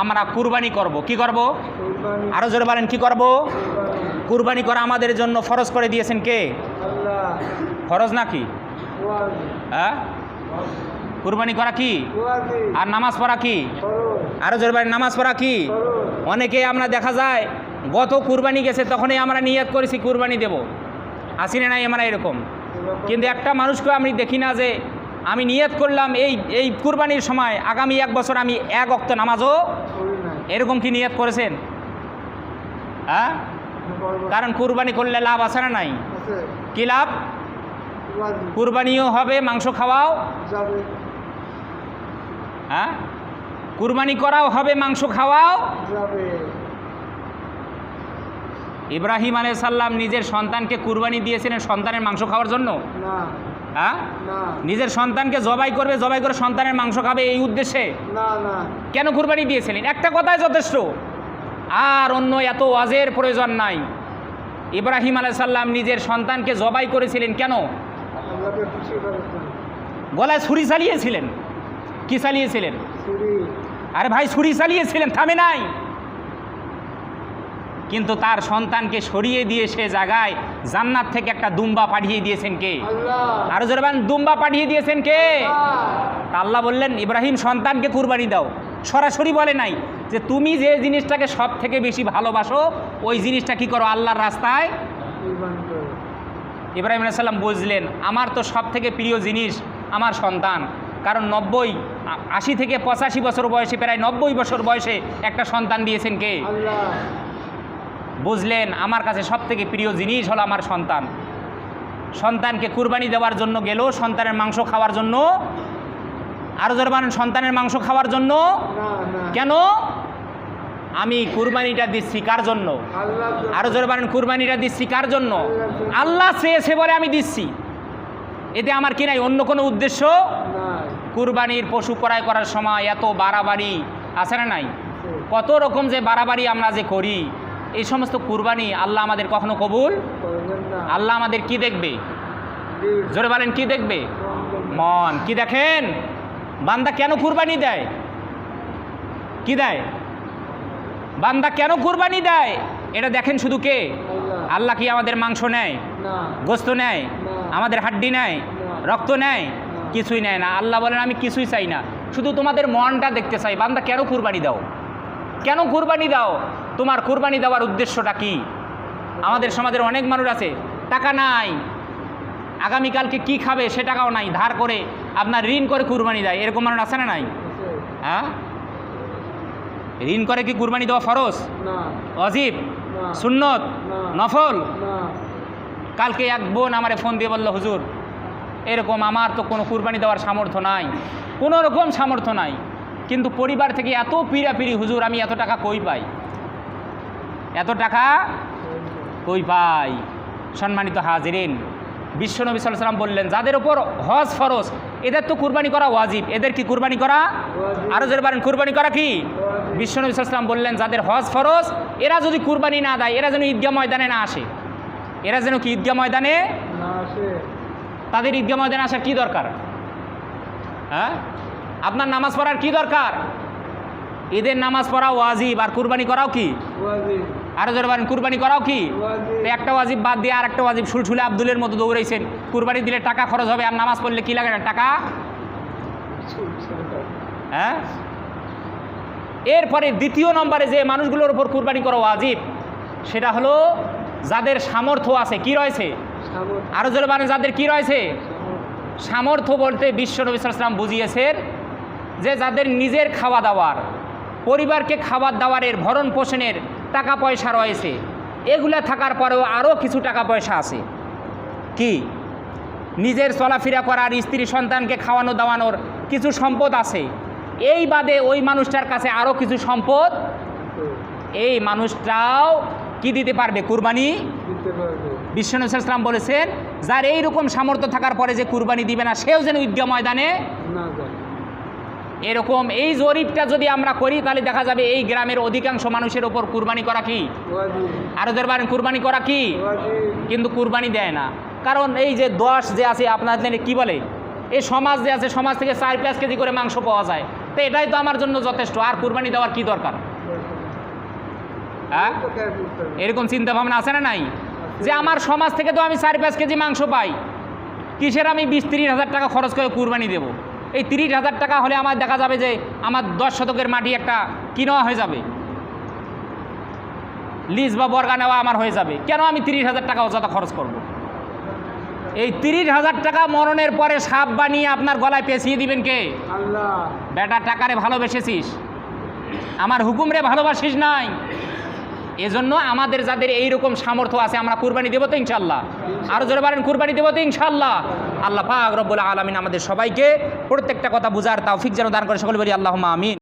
আমরা কুরবানি করব। কি করব? আরও আরও জোরে বলেন, কি করব? কুরবানি করা আমাদের জন্য ফরজ করে দিয়েছেন কে? ফরজ নাকি? হ্যাঁ? কুরবানি করা কি? আর নামাজ পড়া কি? ফরজ আরও জোরে বলেন, নামাজ পড়া কি? অনেকে আমরা দেখা যায়, গত কুরবানি গেছে, তখনই আমরা নিয়াত করেছি, কুরবানি দেব। আসি না নাই আমরা এরকম? কিন্তু একটা মানুষকে আমি দেখি না যে আমি নিয়ত করলাম এই এই কুরবানির সময় আগামী এক বছর আমি এক অক্ত নামাজও এরকম কি নিয়ত করেছেন? হ্যাঁ? কারণ কুরবানি করলে লাভ আছে না নাই? কি লাভ? কুরবানিও হবে মাংস খাওয়াও? হ্যাঁ? কুরবানি করাও হবে মাংস খাওয়াও? ইব্রাহিম আলাই সাল্লাম নিজের সন্তানকে কুরবানি দিয়েছিলেন সন্তানের মাংস খাওয়ার জন্য? না। হ্যাঁ? নিজের সন্তানকে জবাই করবে জবাই করে সন্তানের মাংস খাবে এই উদ্দেশ্যে? কেন কুরবানি দিয়েছিলেন? একটা কথাই যথেষ্ট। আর অন্য এত ওয়াজের প্রয়োজন নাই। ইব্রাহিম আলাই সাল্লাম নিজের সন্তানকে জবাই করেছিলেন কেন? গলায় ছুরি চালিয়েছিলেন। কি চালিয়েছিলেন? আরে ভাই ছুরি চালিয়েছিলেন থামে নাই। কিন্তু তার সন্তানকে সরিয়ে দিয়ে সে জায়গায় জান্নাত থেকে একটা দুম্বা পাঠিয়ে দিয়েছেন কে? আরও জোরে বলেন, দুম্বা পাঠিয়ে দিয়েছেন কে? আল্লাহ। তা আল্লাহ বললেন ইব্রাহিম সন্তানকে কুরবানি দাও। সরাসরি বলে নাই যে তুমি যে জিনিসটাকে সব থেকে বেশি ভালোবাসো ওই জিনিসটা কি করো আল্লাহর রাস্তায়? ইব্রাহিম আলাইসাল্লাম বুঝলেন আমার তো সব থেকে প্রিয় জিনিস আমার সন্তান। কারণ নব্বই আশি থেকে পঁচাশি বছর বয়সে প্রায় নব্বই বছর বয়সে একটা সন্তান দিয়েছেন কে? বুঝলেন আমার কাছে সব থেকে প্রিয় জিনিস হলো আমার সন্তান। সন্তানকে কুরবানি দেওয়ার জন্য গেল সন্তানের মাংস খাওয়ার জন্য। আরও জোর সন্তানের মাংস খাওয়ার জন্য। কেন? আমি কুরবানিটা দিচ্ছি কার জন্য? আরও জোর বানান কুরবানিটা দিচ্ছি কার জন্য? আল্লাহ চেয়েছে বলে আমি দিচ্ছি। এতে আমার কি নাই? অন্য কোনো উদ্দেশ্য? কুরবানির পশু ক্রয় করার সময় এত বাড়াবাড়ি আছে না নাই? কত রকম যে বাড়াবাড়ি আমরা যে করি। এই সমস্ত কুরবানি আল্লাহ আমাদের কখনো কবুল আল্লাহ আমাদের কি দেখবে? জোরে বলেন কি দেখবে? মন। কি দেখেন? বান্দা কেন কুরবানি দেয়? কি দেয়? বান্দা কেন কুরবানি দেয়? এটা দেখেন শুধু কে? আল্লাহ। কি আমাদের মাংস নেয়? গোস্ত নেয়? আমাদের হাড্ডি নেয়? রক্ত নেয়? কিছুই নেয় না। আল্লাহ বলেন আমি কিছুই চাই না। শুধু তোমাদের মনটা দেখতে চাই। বান্দা কেন কুরবানি দাও? কেন কুরবানি দাও? তোমার কুরবানি দেওয়ার উদ্দেশ্যটা কি? আমাদের সমাজের অনেক মানুষ আছে টাকা নাই। আগামীকালকে কি খাবে সে টাকাও নাই ধার করে আপনার ঋণ করে কুরবানি দেয়। এরকম মানুষ আছে না নাই? হ্যাঁ? ঋণ করে কি কুরবানি দেওয়া ফরজ? না। অজিব? সুন্নত? নফল? কালকে এক বোন আমারে ফোন দিয়ে বলল হুজুর এরকম আমার তো কোনো কুরবানি দেওয়ার সামর্থ্য নাই। কোনো রকম সামর্থ্য নাই। কিন্তু পরিবার থেকে এত পিড়াপিড়ি হুজুর আমি এত টাকা কই পাই? এত টাকা কই পাই? সম্মানিত হাজিরিন বিশ্বনবী সাল্লাল্লাহু আলাইহি সাল্লাম বললেন যাদের ওপর হজ ফরজ এদের তো কুরবানি করা ওয়াজিব। এদের কি কুরবানি করা। আরও জোরে বলেন কুরবানি করা কি। বিশ্বনবী সাল্লাল্লাহু আলাইহি সাল্লাম বললেন যাদের হজ ফরজ এরা যদি কুরবানি না দেয় এরা যেন ঈদগাহ ময়দানে না আসে। এরা যেন কি ঈদগাহ ময়দানে না আসে। তাদের ঈদগাহ ময়দানে আসার কি দরকার? হ্যাঁ? আপনার নামাজ পড়ার কি দরকার? ঈদের নামাজ পড়া ওয়াজিব আর কুরবানি করাও কি? ওয়াজিব। আরও জোরে বলেন কুরবানি করাও কি? একটা ওয়াজিব বাদ দিয়ে আর একটা ওয়াজিব সুলসুলে আব্দুলের মতো দৌড়াইছেন। কুরবানি দিলে টাকা খরচ হবে আর নামাজ পড়লে কি লাগে না? টাকা? হ্যাঁ? এরপরে দ্বিতীয় নম্বরে যে মানুষগুলোর উপর কুরবানি করা ওয়াজিব সেটা হলো যাদের সামর্থ্য আছে কি রয়েছে? আরও জোরে মানে যাদের কি রয়েছে? সামর্থ্য বলতে বিশ্ব নবী সাল্লাম বুঝিয়েছেন যে যাদের নিজের খাওয়া দাওয়ার পরিবারকে খাবার দাওয়ারের ভরণ পোষণের টাকা পয়সা রয়েছে। এগুলা থাকার পরেও আরও কিছু টাকা পয়সা আছে। কি? নিজের চলাফেরা করার স্ত্রী সন্তানকে খাওয়ানো দাওয়ানোর কিছু সম্পদ আছে? এই বাদে ওই মানুষটার কাছে আরও কিছু সম্পদ? এই মানুষটাও কি দিতে পারবে? কুরবানি? বিশ্বনবী সাল্লাম বলেছেন যার এইরকম সামর্থ্য থাকার পরে যে কুরবানি দিবে না সেও যেন ঈদগাহ ময়দানে না যায়। এরকম এই জরিপটা যদি আমরা করি, তাহলে দেখা যাবে এই গ্রামের অধিকাংশ মানুষের ওপর কুরবানি করা কি? ওয়াজিব আরও দরবারে কুরবানি করা কি? কিন্তু কুরবানি দেয় না। কারণ এই যে দশ যে আছে, আপনাদের কি বলে? এই সমাজ যে আছে, সমাজ থেকে চার, পাঁচ কেজি করে মাংস পাওয়া যায়। তো এটাই তো আমার জন্য যথেষ্ট। আর কুরবানি দেওয়ার কি দরকার? হ্যাঁ? এরকম চিন্তা ভাবনা আছে না নাই? যে আমার সমাজ থেকে তো আমি চার, পাঁচ কেজি মাংস পাই। কিসের আমি বিশ, তিরিশ হাজার টাকা খরচ করে কুরবানি দেব? এই তিরিশ হাজার টাকা হলে আমার দেখা যাবে যে আমার দশ শতকের মাটি একটা কিনোয়া হয়ে যাবে। লিজ বা বর্গা নেওয়া আমার হয়ে যাবে। কেন আমি তিরিশ হাজার টাকা অযথা খরচ করব। এই তিরিশ হাজার টাকা মরণের পরে সাপ বানিয়ে আপনার গলায় পেঁচিয়ে দিবেন কে? বেটা টাকারে ভালোবেসেছিস। আমার হুকুমরে ভালোবাসিস নাই। এজন্য আমাদের যাদের এই রকম সামর্থ্য আছে, আমরা কুরবানি দেবো তো ইনশাল্লাহ আরও জোরে পারেন কুরবানি দেবো তো ইনশাল্লাহ আল্লাহ পাক রব্বুল আলমিন আমাদের সবাইকে প্রত্যেকটা কথা বুঝার তাও ফিক যেন দান করে, সকলে বলি আল্লাহ আমিন।